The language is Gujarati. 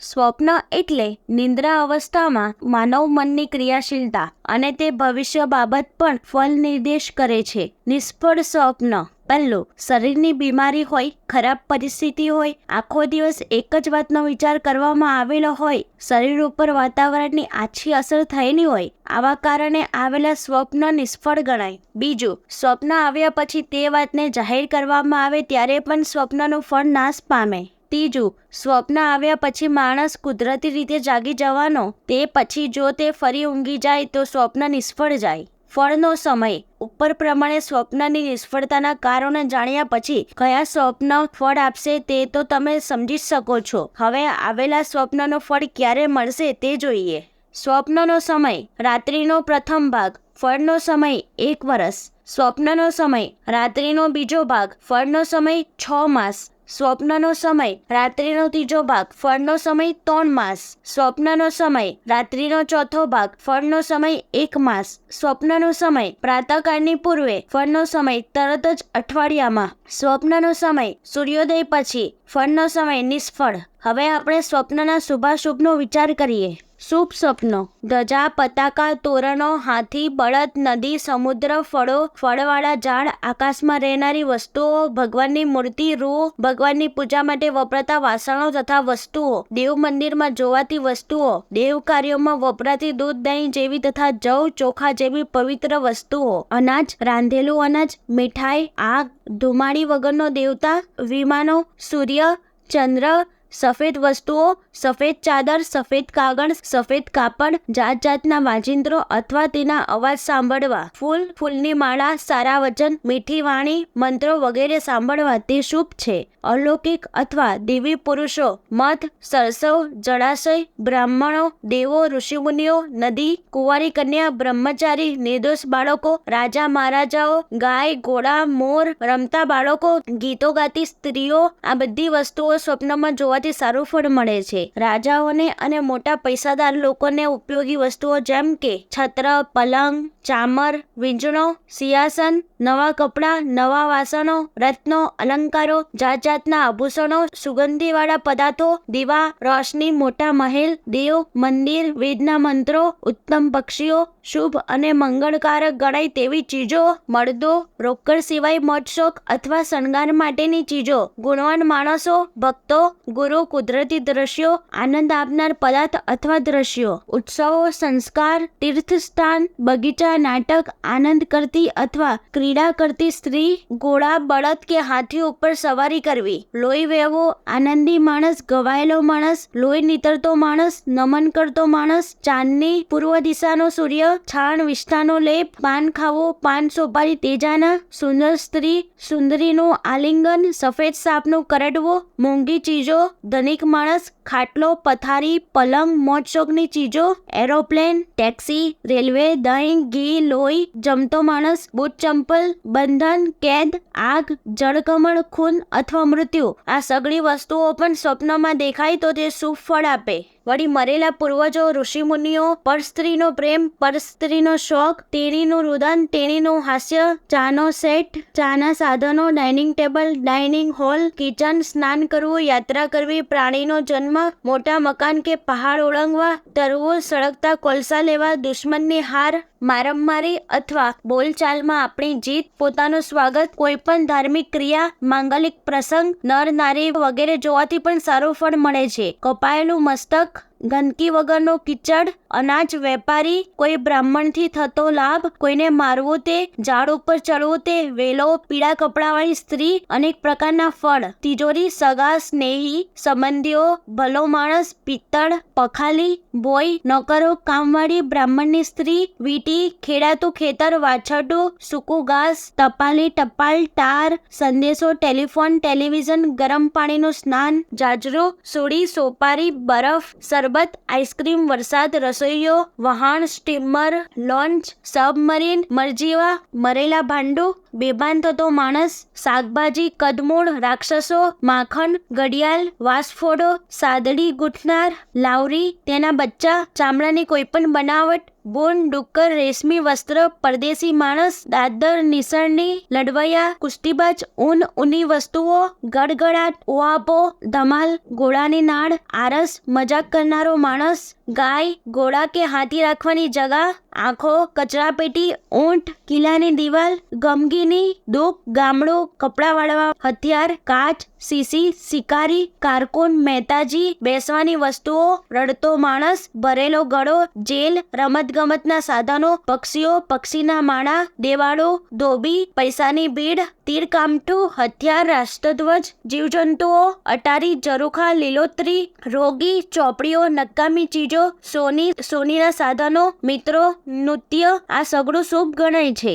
સ્વપ્ન એટલે નિંદ્રા અવસ્થામાં માનવ મનની ક્રિયાશીલતા અને તે ભવિષ્ય બાબત પણ ફલ નિર્દેશ કરે છે. નિષ્ફળ સ્વપ્ન. પહેલું, શરીરની બીમારી હોય, ખરાબ પરિસ્થિતિ હોય, આખો દિવસ એક જ વાતનો વિચાર કરવામાં આવેલો હોય, શરીર ઉપર વાતાવરણની આછી અસર થયેલી હોય, આવા કારણે આવેલા સ્વપ્ન નિષ્ફળ ગણાય. બીજું, સ્વપ્ન આવ્યા પછી તે વાતને જાહેર કરવામાં આવે ત્યારે પણ સ્વપ્નનું ફળ નાશ પામે. ત્રીજું સ્વપ્ન આવ્યા પછી માણસ કુદરતી રીતે જાગી જવાનો, તે પછી જો તે ફરી ઊંઘી જાય તો સ્વપ્ન નિષ્ફળ જાય. ફળનો સમય. ઉપર પ્રમાણે સ્વપ્નની નિષ્ફળતાના કારણો જાણ્યા પછી કયા સ્વપ્ન ફળ આપશે તે તો તમે સમજી શકો છો. હવે આવેલા સ્વપ્નનો ફળ ક્યારે મળશે તે જોઈએ. સ્વપ્નનો સમય. રાત્રિનો પ્રથમ ભાગ. ફળનો સમય એક વર્ષ સ્વપ્નનો સમય. રાત્રિનો બીજો ભાગ. ફળનો સમય છ માસ. સ્વપ્નનો સમય, રાત્રિનો ત્રીજો ભાગ, ફળનો સમય ત્રણ માસ. સ્વપ્નનો સમય, રાત્રિનો ચોથો ભાગ, ફળનો સમય એક માસ. સ્વપ્નનો સમય, પ્રાતઃકાળની પૂર્વે, ફળનો સમય તરત જ અઠવાડિયામાં. સ્વપ્નનો સમય, સૂર્યોદય પછી, ફળનો સમય નિષ્ફળ. હવે આપણે સ્વપ્નના શુભાશુભનો વિચાર કરીએ. શુભ સ્વપ્નો. ધજા, પતાકા, તોરણો, હાથી, બળદ, નદી, સમુદ્ર, ફળો, ફળવાળા, ઝાડ, આકાશમાં રહેનારી વસ્તુઓ, ભગવાનની મૂર્તિ, રૂ, ભગવાનની પૂજા માટે વપરાતા વાસણો તથા વસ્તુઓ, દેવ મંદિરમાં જોવાતી વસ્તુઓ, દેવ કાર્યોમાં વપરાતી દૂધ, દહીં જેવી તથા જવ, ચોખા જેવી પવિત્ર વસ્તુઓ, અનાજ, રાંધેલું અનાજ, મીઠાઈ, આગ, ધુમાડી વગરનો દેવતા, વિમાનો, સૂર્ય, ચંદ્ર સફેદ વસ્તુઓ, સફેદ ચાદર, સફેદ કાગળ, સફેદ કાપડ જાત જાતના વાજિંત્રો અથવા તેના અવાજ સાંભળવા. ફૂલ, ફૂલની માળા, સારા વચન, મીઠી વાણી, મંત્રો વગેરે સાંભળવા તે શુભ છે. અલૌકિક અથવા દેવી પુરુષો, મધ, સરસવ, જળાશય, બ્રાહ્મણો, દેવો, ઋષિમુનિઓ, નદી, કુંવારી કન્યા, બ્રહ્મચારી, નિર્દોષ બાળકો, રાજા મહારાજાઓ, ગાય, ઘોડા, મોર, રમતા બાળકો, ગીતો ગાતી સ્ત્રીઓ, આ બધી વસ્તુઓ સ્વપ્નમાં જોવાથી સારું ફળ મળે છે. રાજાઓને અને મોટા પૈસાદાર લોકોને ઉપયોગી વસ્તુઓ જેમ કે છત્ર, પલંગ, ચામર વીંજણો સિંહાસન, નવા કપડાં, નવા વાસણો, રત્નો, અલંકારો જાત જાતના આભૂષણો, સુગંધીવાળા પદાર્થો, દીવા, રોશની, મોટા મહેલ, દેવ, મંદિર, વેદના મંત્રો, ઉત્તમ પક્ષીઓ, શુભ અને મંગળકારક ગણાય તેવી ચીજો, મળદો, રોકડ સિવાય મોટશોક અથવા શણગાર માટેની ચીજો, ગુણવાન માણસો, ભક્તો, ગુરુ કુદરતી દ્રશ્યો, આનંદ આપનાર પદાર્થ અથવા દ્રશ્યો, ઉત્સવો, સંસ્કાર, તીર્થસ્થાન, બગીચા, નાટક, આનંદ કરતી અથવા ક્રીડા કરતી સ્ત્રી, ઘોડા, બળદ કે હાથી ઉપર સવારી કરવી. લોહી વહેવો, આનંદી માણસ, ગવાયેલો માણસ, લોહી નીતરતો માણસ, નમન કરતો માણસ, ચાંદની, પૂર્વ દિશાનો સૂર્ય, છાણ, વિષ્ઠાનો લેપ, પાન ખાવો, પાન સોપારી તેજાના, સુંદર સ્ત્રી, સુંદરીનું આલિંગન, સફેદ સાપનું કરડવો, મોંઘી ચીજો ધનિક માણસ, ખાટલો, પથારી, પલંગ, મોજશોખની ચીજો, એરોપ્લેન, ટેક્સી, રેલવે, દહીં, ઘી, લોહી, જમતો માણસ, બૂટ ચંપલ, બંધન, કેદ, આગ, જળકમળ, ખૂન અથવા મૃત્યુ. આ સગળી વસ્તુઓ પણ સ્વપ્નમાં દેખાય તો તે શુભ આપે. વળી મરેલા પૂર્વજો, ઋષિમુનિઓ, પરસ્ત્રીનો પ્રેમ, પરસ્ત્રીનો શોખ, તેણીનું રુદન, તેણીનું હાસ્ય, ચાનો સેટ, ચાના સાધનો, dining table, dining hall, kitchen, સ્નાન કરવું, યાત્રા કરવી પ્રાણીનો જન્મ મોટા મકાન કે પહાડ ઓળંગવા, તરવો, સળગતા કોલસા લેવા, દુશ્મનની હાર મારમારી અથવા બોલચાલમાં આપણી જીત, પોતાનું સ્વાગત કોઈ પણ ધાર્મિક ક્રિયા, માંગલિક પ્રસંગ, નર, નારી વગેરે જોવાથી પણ સારું ફળ મળે છે. કપાયેલું મસ્તક, ગંદકી વગરનો કિચડ અનાજ વેપારી કોઈ બ્રાહ્મણથી થતો લાભ કોઈને મારવો તે, ઝાડ ઉપર ચડવો તે, વેલો, પીળા કપડાવાળી સ્ત્રી, અનેક પ્રકારના ફળ, તિજોરી, સગા, સ્નેહી, સંબંધીઓ, ભલો માણસ, પિત્તળ, પખાલી બોય નોકરો, કામવાળી બ્રાહ્મણની સ્ત્રી, વીટી, ખેડાતું ખેતર, વાછરડું, સૂકું ઘાસ, ટપાલી, ટપાલ ટાર સંદેશો, ટેલિફોન, ટેલિવિઝન, ગરમ પાણીનું સ્નાન, જાજરો, સોડી, સોપારી, બરફ સરબત આઈસ્ક્રીમ, વરસાદ રસોઈઓ, વહાણ, સ્ટીમર, લોન્ચ, સબમરીન, મરજીવા, મરેલા ભાંડુ, બેભાન થતો માણસ, શાકભાજી, કદમૂળ, રાક્ષસો, માખણ, ઘડિયાળ, વાસફોડો, સાદડી ગૂંથનાર લાવરી, તેના બચ્ચા, ચામડાની કોઈપણ બનાવટ, બોન, ડુક્કર, રેશમી વસ્ત્ર, પરદેશી માણસ, દાદર, નિસરણી, લડવૈયા, કુસ્તીબાજ, ઊન, ઊની વસ્તુઓ, ગડગડાટ, ઓઆપો, ધમાલ ઘોડાની નાળ, આરસ, મજાક કરનારો માણસ ગાય ઘોડા કે હાથી રાખવાની જગા? આંખો, કચરાપેટી, ઊંટ, કિલ્લાની દિવાલ, ગમગીની દુઃખ, ગામડું, કપડાં વાળવા, હથિયાર, કાચ, સીસી, શિકારી, કારકુન, મહેતાજી, બેસવાની વસ્તુઓ, રડતો માણસ, ભરેલો ગળો, જેલ, રમતગમતના સાધનો, પક્ષીઓ, પક્ષીના માળા દેવાળો, ધોબી, પૈસાની ભીડ, તીરકામઠું, હથિયાર, રાષ્ટ્રધ્વજ, જીવજંતુઓ, અટારી જરૂખા લીલોતરી, રોગી, ચોપડીઓ, નકામી ચીજો સોની સોનીના સાધનો મિત્રો નૃત્ય આ સઘળું શુભ ગણાય છે.